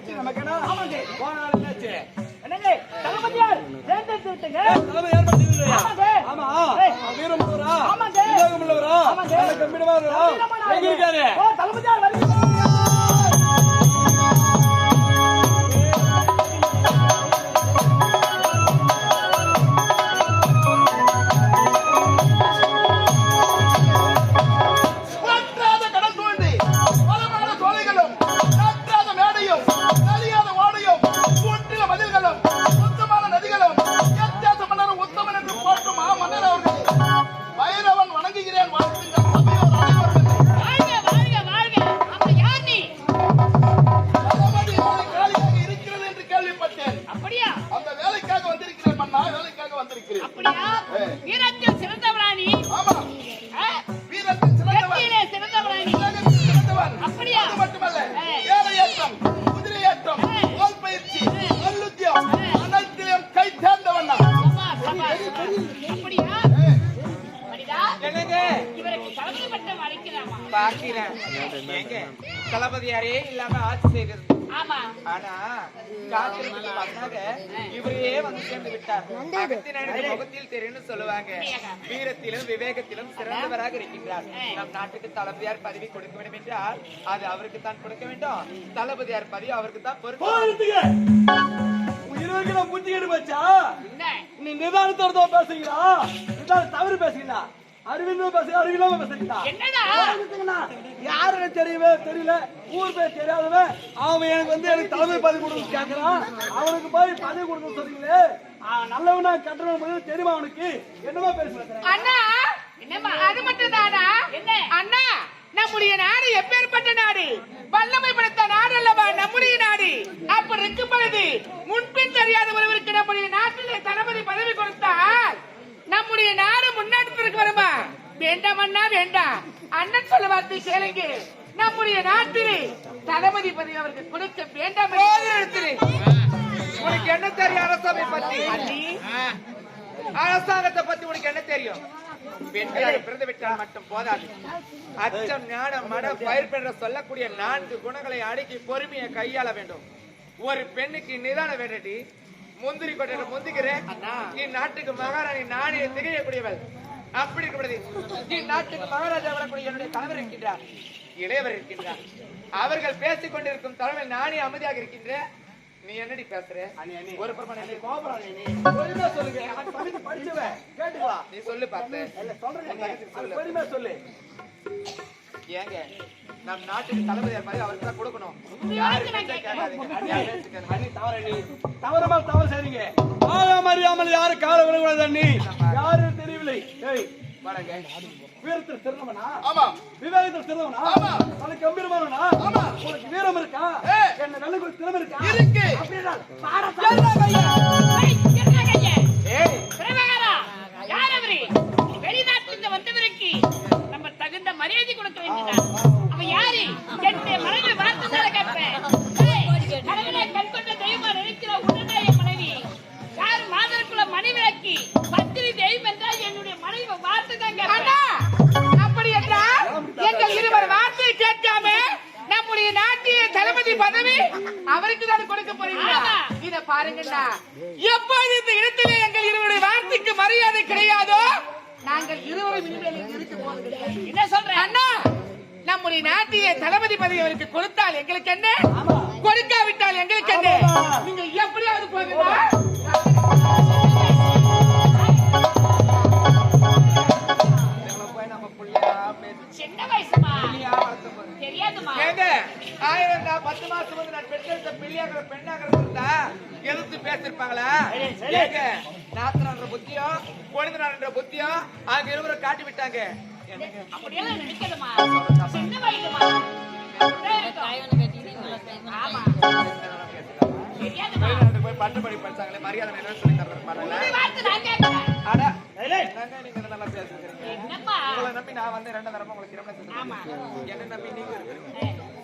வெற்றி நமக்குன்னா? போன நாள் என்னாச்சு? என்னங்க தளபதியார் தேர்ந்தெடுத்து விட்டுங்க தலைமை ஏற்பாடு செய்வீங்களா? ஆமாங்க. ஆமா. ஏய். அவன் வீரம் உள்ளவரா? ஆமாங்க. விவேகம் உள்ளவரா? ஆமாங்க. நல்ல கம்பீரமானவரா? எங்க இருக்காரு? ஓ தளபதியார் ஏங்க தளபதியாரே இல்லாம ஆட்சி செய்தது. ஆமா. ஆனா காத்திரத்துக்கு வந்தாங்க இவரையே வந்து சேர்ந்து விட்டார். முகத்தில் தெரியும்னு சொல்லுவாங்க. வீரத்திலும் விவேகத்திலும் சிறந்தவராக இருக்கின்றார். நம் நாட்டுக்கு தளபதியார் பதவி கொடுக்க வேண்டும் என்றால் அது அவருக்கு தான் கொடுக்க வேண்டும். தளபதியார் பதவி அவருக்கு தான் பொறுப்பு போயிடுத்துங்க. உன் இருவருக்கு நான் புத்தி கெட்டு போச்சா? என்ன? நீ நிதானத்தோட தான் பேசுகிறா. தவறு பேசுகிறா. பேசுகிறா என்னடா? போயிடுத்துங்கண்ணா. யாருன்னு தெரியவே தெரியல. ஊர் பேர் தெரியாதவன். அவன் எனக்கு வந்து எனக்கு தலைமை பதவி கொடுக்க கேட்கறான் அவனுக்கு போய் பதவி கொடுக்க சொல்றீங்களே? அவன் நல்லவனா கட்டுறவன் தெரியுமா அவனுக்கு? என்னமா பேசுறேன் அண்ணா! அது மட்டும் தானா என்ன? அண்ணா! நம்முடைய நாடு எப்பேற்பட்ட நாடு? வல்லமை படைத்த நாடு அல்லவா? நம்முடைய நாடு. அப்படி இருக்கும் பொழுது முன்பின் தெரியாத ஒருவருக்கு நம்முடைய நாட்டிலே தளபதி பதவி கொடுத்தால் நம்முடைய நாடு முன்னேற்றத்திற்கு வருமா? வேண்டாம் அண்ணா வேண்டாம் அண்ணன் சொல்ல வார்த்தை கேளுங்க. நம்முடைய நாட்டிலே தளபதி பதவி அவருக்கு கொடுக்க வேண்டாம் என்று. உனக்கு என்ன தெரியும் அரசவை பத்தி? அரசாங்கத்தை பத்தி உனக்கு என்ன தெரியும்? பெண்களாக பிறந்து விட்டால் மட்டும் போதாது. அச்சம் ஞானம் மட பயிர் பெற்ற சொல்லக்கூடிய நான்கு குணங்களை அடக்கி பொறுமையை கையாள வேண்டும். ஒரு பெண்ணுக்கு நிதானம் வேண்டடி. முந்திரி கொட்டை முந்திக்கிறேன். இந்நாட்டுக்கு மகாராணி நானே திகழக்கூடியவள். அப்படி இருக்கக்கூடாது இந்நாட்டுக்கு மகாராஜா வரக்கூடிய என்னுடைய கணவர் இருக்கின்றார். இளையவர் இருக்கின்றார். அவர்கள் பேசிக் கொண்டிருக்கும் தலைமையில் நானே அமைதியாக இருக்கின்றேன். நீ என்னடி பேசுற? ஒரு பொறுமையா சொல்லுங்க படிச்சவன். கேட்டுவா நீ சொல்லு பார்த்து பொறுமையா சொல்லு. ஏங்க நம் நாட்டுக்கு தளபதியார் மாதிரி அவருக்கு தான் கொடுக்கணும். தவறமா தவறு செய்றீங்க. ஆகாம அறியாமல் யாரு கால விடக்கூடாது அண்ணி? யாரு தெரியவில்லை. ஏய் வாடங்க. வீரத்தில் சிறந்தவனா ஆமா. விவேகத்தில் சிறந்தவனா ஆமா. உனக்கு கம்பீரமானவனா? ஆமா. உனக்கு வீரம் இருக்கா. என்ன நல்ல திறமை இருக்கா? இருக்கு. அப்படின்னா பாருங்கண்ணா எப்போது இந்த இடத்திலே எங்கள் இருவருடைய வார்த்தைக்கு மரியாதை கிடையாதோ? நாங்கள் இருவரும் இனிமேல் இருக்க போவது. என்ன சொல்ற? அண்ணா நம்முடைய நாட்டிய தளபதி பதவி அவருக்கு கொடுத்தால் எங்களுக்கு என்ன? கொடுக்காவிட்டால் எங்களுக்கு என்ன? நீங்க எப்படியாவது பேசி சின்ன வயசுமா. தெரியாதுமா? ஆயிரம் பத்து மாசம் வந்து நான் பெற்றெடுத்த பிள்ளையாகிற பெண்ணாகிற பேசிருப்பாங்களா? நாத்தனான்ற புத்தியோ கொழுந்தனான்ற புத்தியோ அங்க இருவரை காட்டி விட்டாங்க. அப்படியெல்லாம் சின்ன ஆமா. போய் பட்டு படி படிச்சாங்களே மரியாதை என்னன்னு சொல்லி தர மாட்டாங்களா ஒரு வார்த்தை நான் கேட்கிறேன் அட என்னங்க நீங்க இதை நல்லா பேசுறீங்க?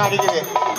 കാണിക്കുന്നത്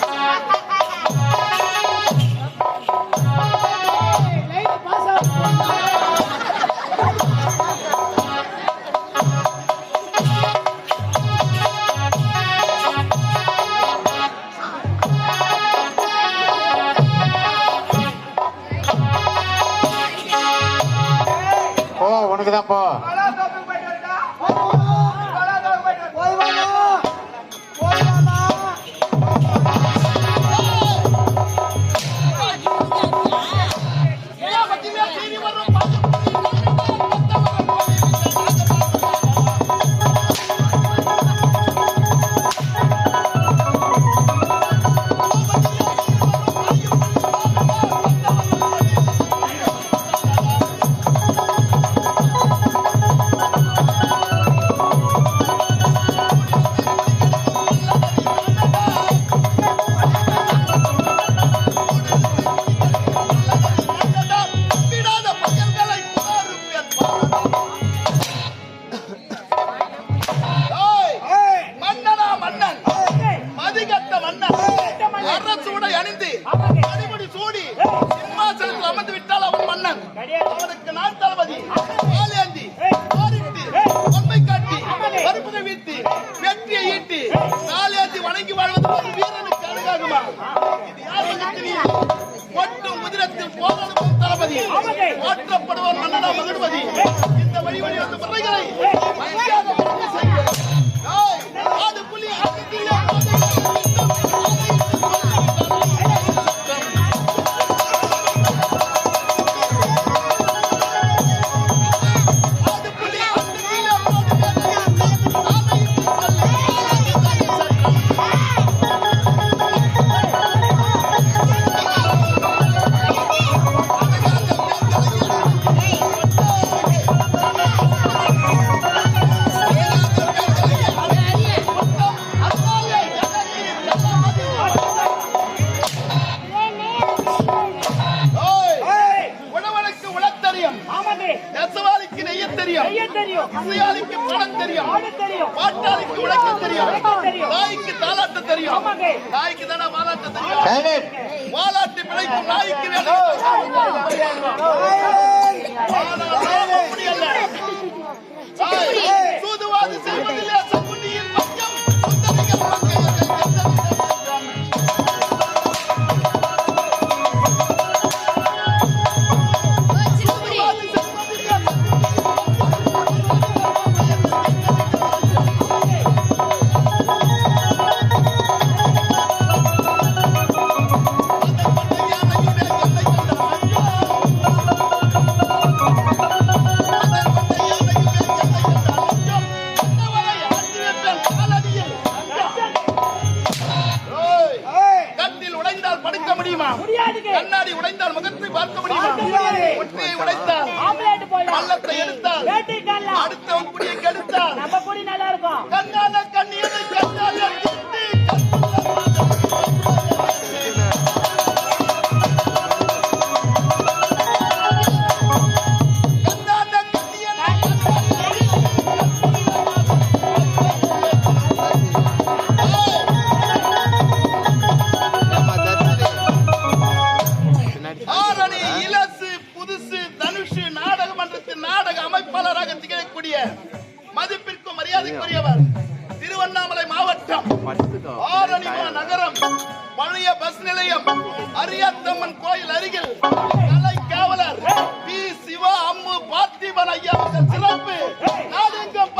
அமர்ந்து விட்டால் அவன் மன்னன். அவனுக்கு நான் தளபதி. ஆலேந்தி வீட்டு வெற்றியை ஈட்டி. நாலேந்தி வணங்கி வாழ்வது ஒரு வீரனுக்கு அழகாகுமா? இது யார் தளபதி. மாற்றப்படுவார் மன்னனா மகிழ்வதி. இந்த வழி வழி வந்து முறைகளை தெரியும். புயாலிக்கு படம் தெரியும். தெரியும். பாட்டாளிக்கு உழைக்க தெரியும். நாய்க்கு தாளாட்ட தெரியும். நாய்க்கு தானே மாலாட்ட தெரியும்? மாலாட்டி பிழைக்கும் நாய்க்கு வேணும் முடியல சூதுவாது செய்வதில்லை இலசு புதுசு தனுஷு நாடகமன்றத்தின் நாடக அமைப்பாளராக திகழக்கூடிய மதிப்பிற்கும் மரியாதைக்குரியவர் திருவண்ணாமலை மாவட்டம் ஆரணிமா நகரம் பழைய பஸ் நிலையம் அரியத்தம்மன் கோயில் அருகில் கலை காவலர் பி சிவா அம்மு பார்த்திபன் ஐயா சிறப்பு. நாடெங்கும்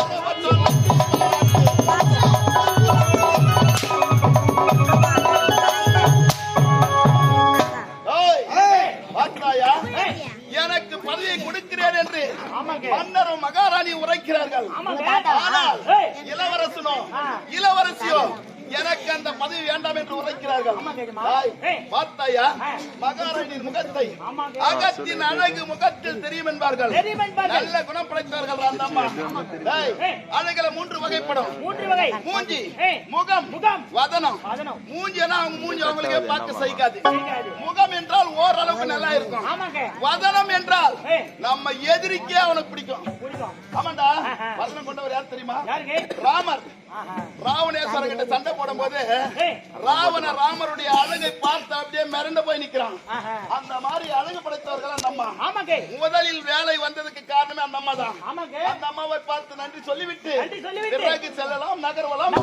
பார்த்தாயா மகாராணியின் முகத்தை அகத்தின் அழகு முகத்தில் தெரியும் என்பார்கள். நல்ல குணம் படைத்தவர்கள் அந்த அம்மா. அழகுல மூன்று வகைப்படும். மூன்று வகை. மூஞ்சி. முகம் முகம். வதனம். வதனம். மூஞ்சினா அவங்க மூஞ்சி அவங்களுக்கே பார்க்க சகிக்காது. முகம் என்றால் ஓரளவுக்கு நல்லா இருக்கும். வதனம் என்றால். நம்ம எதிரிக்கே அவனுக்கு பிடிக்கும். பிடிக்கும். ஆமாண்டா ஆஹா. வதனம் கொண்டவர் யார் தெரியுமா ராமர். ராவணேஸ்வரன் கிட்ட சண்டை போடும் போது. ராவண ராமருடைய அழகை பார்த்து அப்படியே மிரண்டு போய் நிக்கிறான். அந்த மாதிரி அழகு படைத்தவர்கள் அந்த அம்மா ஆமாங்க முதலில் வேலை வந்ததுக்கு காரணமே அந்த அம்மா தான் அந்த அம்மாவை பார்த்து நன்றி சொல்லிவிட்டு. பிறகு செல்லலாம் நகர்வலாம்.